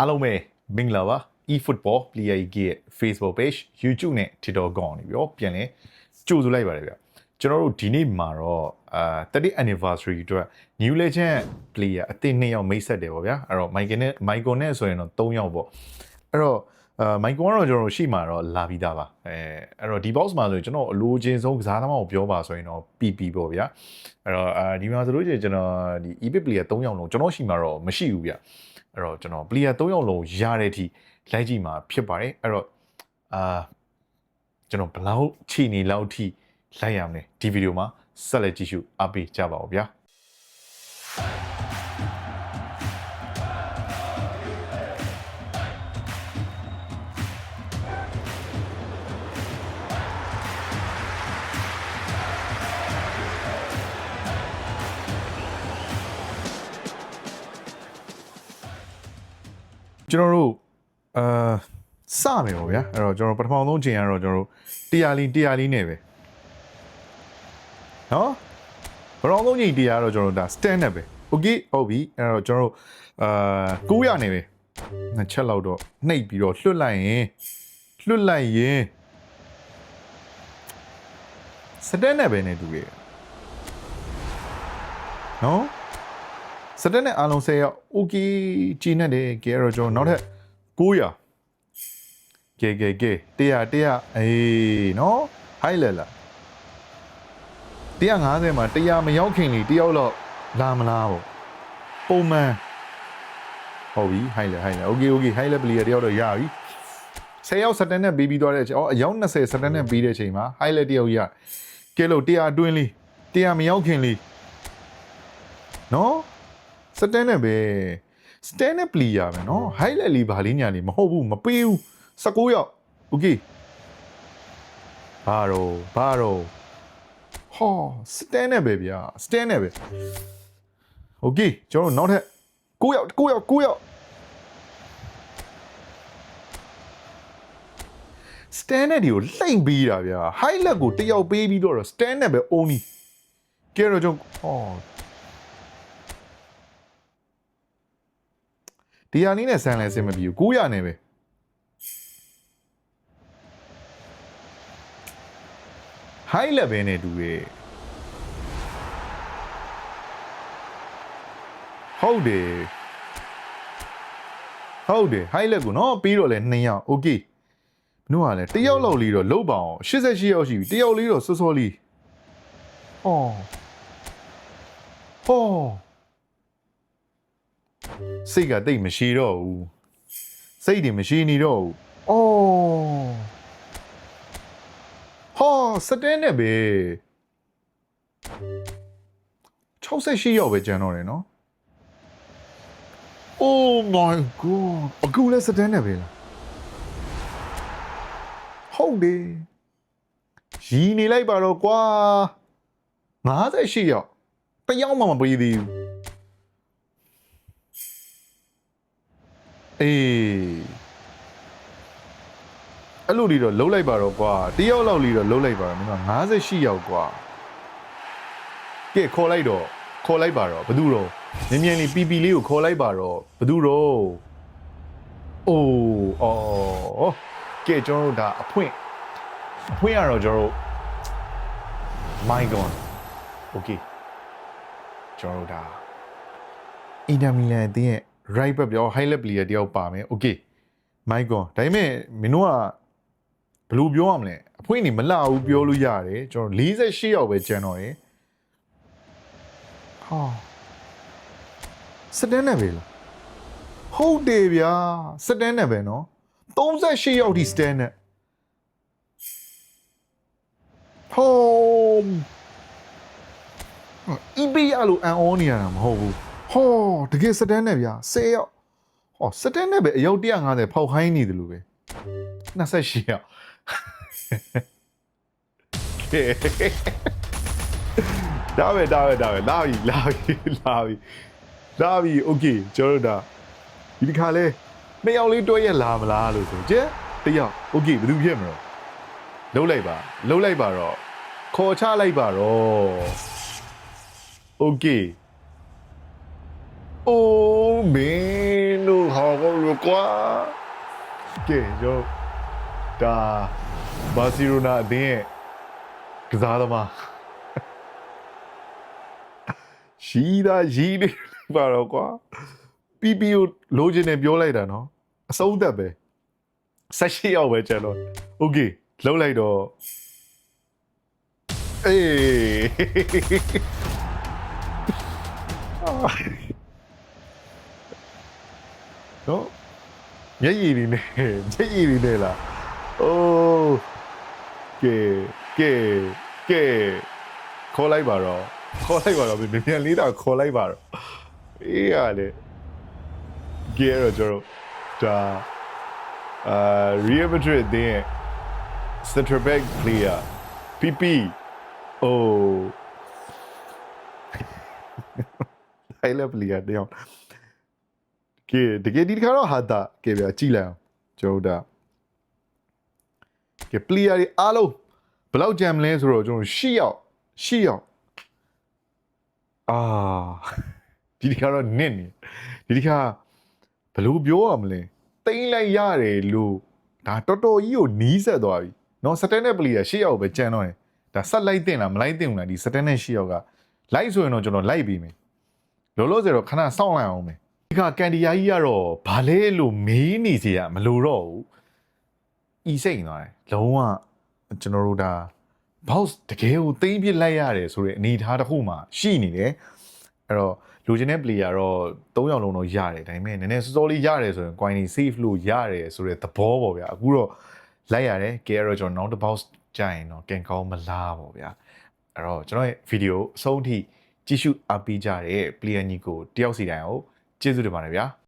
အားလုံးပဲမင်္ဂလာပါ eFootball Player Geek ရဲ့ Facebook page YouTube နဲ့ TikTok ကောင်းနေပြီးတော့ပြန်လဲကြိုဆိုလိုက်ပါတယ်ဗျကျွန်တော်တို့ဒီနေ့မှာတော့အာ30 anniversary အတွက် New Legend player အသစ်2ယောက်မိတ်ဆက်တယ်ပေါ့ဗျာအဲ့တော့ Michael နဲ့ Michael နဲ့ဆိုရင်တော့3ယောက်ပေါ့အဲ့တော့ အာ Michael ကတော့ကျွန်တော်တို့ရှိမှာတော့လာပြီးသားပါအဲအဲ့တော့ဒီ box မှာဆိုရင်ကျွန်တော်အလိုချင်ဆုံးကစားသမားကိုပြောပါဆိုရင်တော့ PP ပေါ့ဗျာအဲ့တော့အာဒီမှာဆိုလို့ရှိရင်ကျွန်တော်ဒီ epic player 3ယောက်လုံးကျွန်တော်ရှိမှာတော့မရှိဘူးဗျအဲ့တော့ကျွန်တော် player 3ယောက်လုံးရတဲ့အထိလိုက်ကြည့်မှာဖြစ်ပါတယ်အဲ့တော့အာကျွန်တော်ဘယ်လောက်ခြေနေလောက်အထိလိုက်ရမလဲဒီဗီဒီယိုမှာဆက်လက်ကြည့်ရှုအားပေးကြပါဦးဗျာ ကျွန်တော်တို့အာစမယ်ပေါ့ဗျာအဲ့တော့ကျွန်တော်ပထမဆုံးချိန်ကတော့ကျွန်တော်တို့တရားလီတရားလီနဲ့ပဲနော်ပထမဆုံးချိန်တရားကတော့ကျွန်တော်တို့ဒါ stand up ပဲ okay ဟုတ်ပြီအဲ့တော့ကျွန်တော်တို့အာ900နေပဲနှစ်ချက်လောက်တော့နှိပ်ပြီးတော့လွတ်လိုက်ရင်လွတ်လိုက်ရင်စတက်နဲ့ပဲနေတူရဲ့နော် စတက်နဲ့အားလုံး10ရောက် okay ကြည်နေတယ်ကဲတော့ကျွန်တော်နောက်ထပ်900ကဲကဲကဲ100 100အေးနော်ဟိုက်လဲလား150မှာ100မရောက်ခင်လေတယောက်တော့လာမလားပေါ့ပုံမှန်ဟုတ်ပြီဟိုက်လဲဟိုက်လဲ okay okay ဟိုက်လဲပလီယာတယောက်တော့ရပြီ10ရောက်စတက်နဲ့ပေးပြီးသွားတဲ့အချိန်အော်အယောက်20စတက်နဲ့ပေးတဲ့အချိန်မှာဟိုက်လဲတယောက်ရကဲလို့100အတွင်းလေး100မရောက်ခင်လေးနော် စတန်နဲ့ပဲစတန်နဲ့ပလီယာပဲနော် highlight လေးဘာလေးညာနေမဟုတ်ဘူးမပေးဘူး16ရောက် okay ဘာတော့ဘာတော့ဟောစတန်နဲ့ပဲဗျာစတန်နဲ့ပဲ okay ကျွန်တော်နောက်ထပ်9ရောက်9ရောက်9ရောက်စတန်နဲ့ဒီကိုလှိမ့်ပေးတာဗျာ highlight ကိုတယောက်ပေးပြီးတော့စတန်နဲ့ပဲ only ကဲတော့ကျွန်တော်ဟော ဒီဟာလေးနဲ့ဆန်လဲအဆင်မပြေဘူး900နဲ့ပဲဟိုက်လက်ပဲနဲ့တူရဲ့ဟုတ်တယ်ဟုတ်တယ်ဟိုက်လက်ကိုနော်ပြီးတော့လဲ2ယောက်โอเคဘနှုတ်ကလည်းတယောက်လောက်လေးတော့လုတ်ပါအောင်88ယောက်ရှိပြီတယောက်လေးတော့စောစောလေးဟောဟော စိတ်ကတိတ်မရှိတော့ဘူးစိတ်တွေမရှိနေတော့ဘူးအော်ဟောစတဲနဲ့ပဲ68ရောက်ပဲကျန်တော့တယ်နော် Oh my god အခုလည်းစတဲနဲ့ပဲလားဟုတ်တယ်ရီနေလိုက်ပါတော့ကွာ58ရောက်တယောက်မှမပေးသေးဘူး အေးအဲ့လိုလီတော့လုံးလိုက်ပါတော့ကွာတယောက်လောက်လီတော့လုံးလိုက်ပါတော့မင်းက58ရောက်ကွာကဲခေါ်လိုက်တော့ခေါ်လိုက်ပါတော့ဘသူတော့မြင်မြင်လေး PP လေးကိုခေါ်လိုက်ပါတော့ဘသူတော့အိုးအော်ကဲကျွန်တော်တို့ဒါအဖွင့်အဖွင့်ရတော့ကျွန်တော်တို့ my god okay ကျွန်တော်တို့ဒါအင်တာမီလန်အသင်းရဲ့ right back ပြော high level player တယောက်ပါမယ် okay my god ဒါပေမဲ့မင်းတို့ကဘယ်လိုပြောရမလဲအဖွင့်နေမလှဘူးပြောလို့ရတယ်ကျွန်တော်48ယောက်ပဲကျန်တော့ရယ်ဟာစတန်နဲ့ပဲလားဟုတ်တယ်ဗျာစတန်နဲ့ပဲနော်38ယောက်ဒီစတန်နဲ့ဟိုး eBay အလိုအန်အောနေရတာမဟုတ်ဘူး ဟောတကယ်စတန်နဲ့ဗျာ10ရောက်ဟောစတန်နဲ့ပဲအယောက်150ဖောက်ခိုင်းနေတယ်လို့ပဲ28ရောက်ကဲဒါပဲဒါပဲဒါပဲလာပြီလာပြီလာပြီလာပြီโอเคကျွန်တော်တို့ဒါဒီတစ်ခါလဲနှစ်ယောက်လေးတွဲရလာမလားလို့ဆိုကြက်တစ်ယောက်โอเคဘယ်သူဖြစ်မလို့လုံးလိုက်ပါလုံးလိုက်ပါတော့ခေါ်ချလိုက်ပါတော့ Okay. အိုးမင်းတို့ဟာကောလို့ကွာကဲရောဒါဘာစီလိုနာအသင်းရဲ့ကစားသမားရှိတာရှိနေပါတော့ကွာ PP ကိုလိုချင်တယ်ပြောလိုက်တာနော်အဆုံးသက်ပဲ16ရောက်ပဲကျန်တော့ okay လုံးလိုက်တော့အေး နော်မျက်ရည်တွေနဲ့မျက်ရည်တွေနဲ့လားအိုးကဲကဲကဲခေါ်လိုက်ပါတော့ခေါ်လိုက်ပါတော့မြန်မြန်လေးတော့ခေါ်လိုက်ပါတော့အေးရလေကဲတော့ကျွန်တော်ဒါအာ Real Madrid တဲ့ center back player PP အိုး I love player တယော က် ကဲတကယ်ဒီတစ်ခါတော့ဟာတာကဲဗျာကြည်လိုက်အောင်ကျွန်တော်တို့ဒါကဲ player တွေအားလုံးဘယ်လောက်ကြံမလဲဆိုတော့ကျွန်တော်၈ယောက်၈ယောက်အာဒီတစ်ခါတော့နစ်နေဒီတစ်ခါဘယ်လိုပြောရမလဲတိမ့်လိုက်ရတယ်လို့ဒါတော်တော်ကြီးကိုနီးဆက်သွားပြီเนาะစတန်နဲ့ player ၈ယောက်ပဲကြံတော့တယ်ဒါဆက်လိုက်တင်လားမလိုက်တင်ဘူးလားဒီစတန်နဲ့၈ယောက်ကလိုက်ဆိုရင်တော့ကျွန်တော်လိုက်ပြီးမယ်လောလောဆယ်တော့ခဏစောင့်လိုက်အောင်မယ် ဒီကကန်ဒီယာကြီးကတော့ဘာလဲလို့မေးနေစီရမလို့တော့ဘူးဤစိတ်နေသွားတယ်လုံးဝကျွန်တော်တို့ဒါ boss တကယ်ကိုသိမ့်ပစ်လိုက်ရတယ်ဆိုတဲ့အနေအထားတစ်ခုမှရှိနေတယ်အဲ့တော့လူချင်းတဲ့ player တော့၃ယောက်လုံးတော့ရတယ်ဒါပေမဲ့နည်းနည်းစောစောလေးရတယ်ဆိုရင် coin တွေ save လို့ရတယ်ဆိုတဲ့သဘောပေါ့ဗျာအခုတော့လိုက်ရတယ်ကဲတော့ကျွန်တော်နောက်တစ် boss ကြာရင်တော့ကန်ကောင်းမလားပေါ့ဗျာအဲ့တော့ကျွန်တော်ရဲ့ video အဆုံးထိကြည့်ရှုအားပေးကြတဲ့ player ညီကိုတယောက်စီတိုင်းကို ကျေးဇူးတင်ပါတယ်ဗျာ